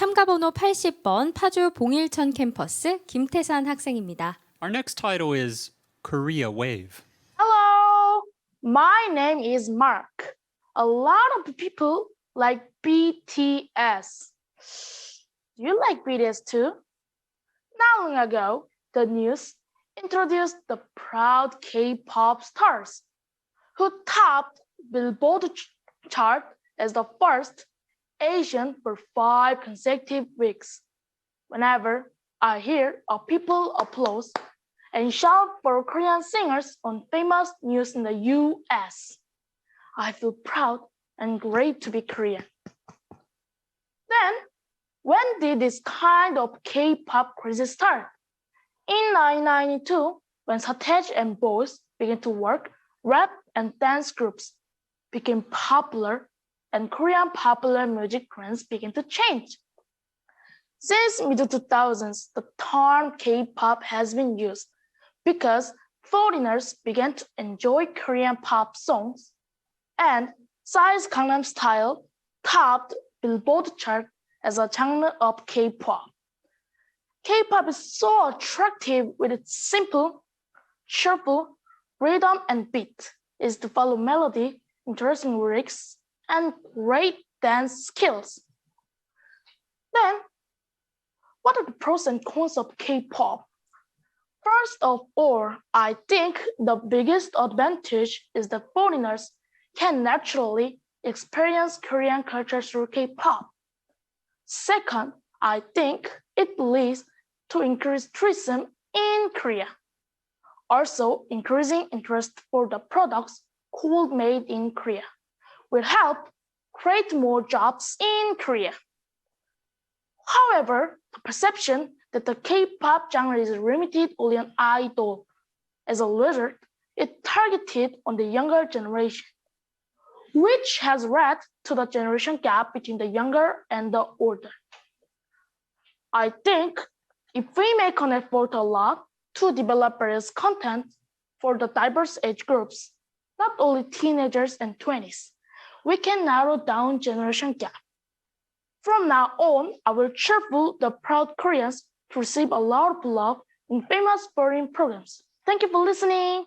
참가번호 80번 파주 봉일천 캠퍼스 김태산 학생입니다. Our next title is Korea Wave. Hello, my name is Mark. A lot of people like BTS. Do you like BTS too? Not long ago, the news introduced the proud K-pop stars who topped Billboard ch- chart as the first Asian for five consecutive weeks. Whenever I hear a people applause and shout for Korean singers on famous news in the US. I feel proud and great to be Korean. Then, when did this kind of K-pop craze start? In 1992, when Satej and boys began to work, rap and dance groups became popular and Korean popular music trends began to change. Since mid 2000s, the term K-pop has been used because foreigners began to enjoy Korean pop songs, and Psy's Gangnam Style topped Billboard chart as a genre of K-pop. K-pop is so attractive with its simple, cheerful rhythm and beat. Is to follow melody, interesting lyrics, and great dance skills. Then, what are the pros and cons of K-pop? First of all, I think the biggest advantage is that foreigners can naturally experience Korean culture through K-pop. Second, I think it leads to increased tourism in Korea. Also, increasing interest for the products cool made in Korea will help create more jobs in Korea. However, the perception that the K-pop genre is limited only on idol. As a result, it targeted on the younger generation, which has led to the generation gap between the younger and the older. I think if we make an effort a lot to develop various content for the diverse age groups, not only teenagers and 20s, we can narrow down generation gap. From now on, I will cheerful the proud Koreans to receive a lot of love in famous foreign programs. Thank you for listening.